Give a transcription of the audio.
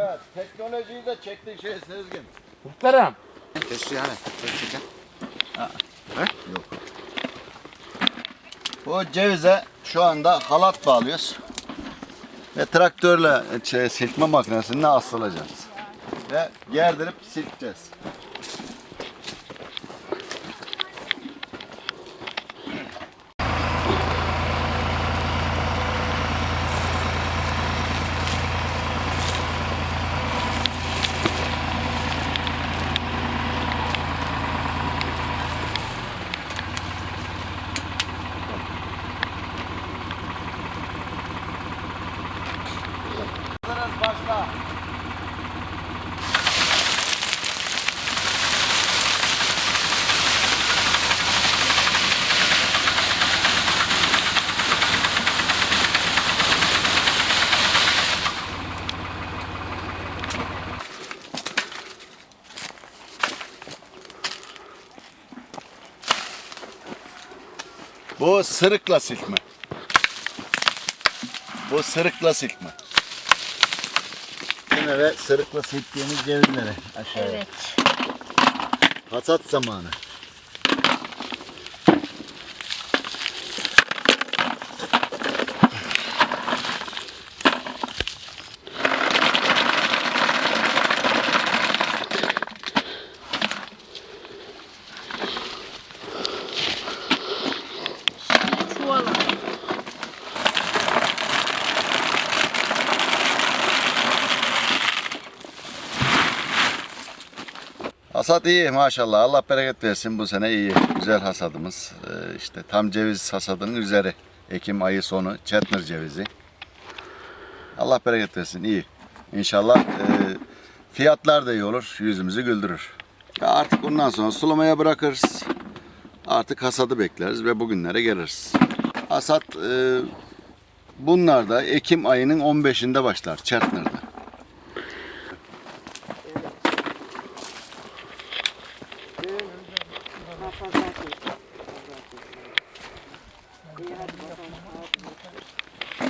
Evet, teknolojiyi de çektik şey Sezgin. Muhterem. Kes yani. Kes Yok. Bu cevize şu anda halat bağlıyoruz. Ve traktörle şey, silkme makinesine asılacağız. Ve gerdirip silkeceğiz. Bu sırıkla silkme. Bu sırıkla silkme. Yine ve sırıkla silktiğimiz cevizleri aşağıya. Evet. Hasat zamanı. Hasat iyi maşallah. Allah bereket versin bu sene iyi. Güzel hasadımız. Ee, işte tam ceviz hasadının üzeri. Ekim ayı sonu Çetnir cevizi. Allah bereket versin iyi. İnşallah e, fiyatlar da iyi olur. Yüzümüzü güldürür. Ya artık bundan sonra sulamaya bırakırız. Artık hasadı bekleriz ve bugünlere geliriz. Hasat e, bunlar da Ekim ayının 15'inde başlar Çetnir'de.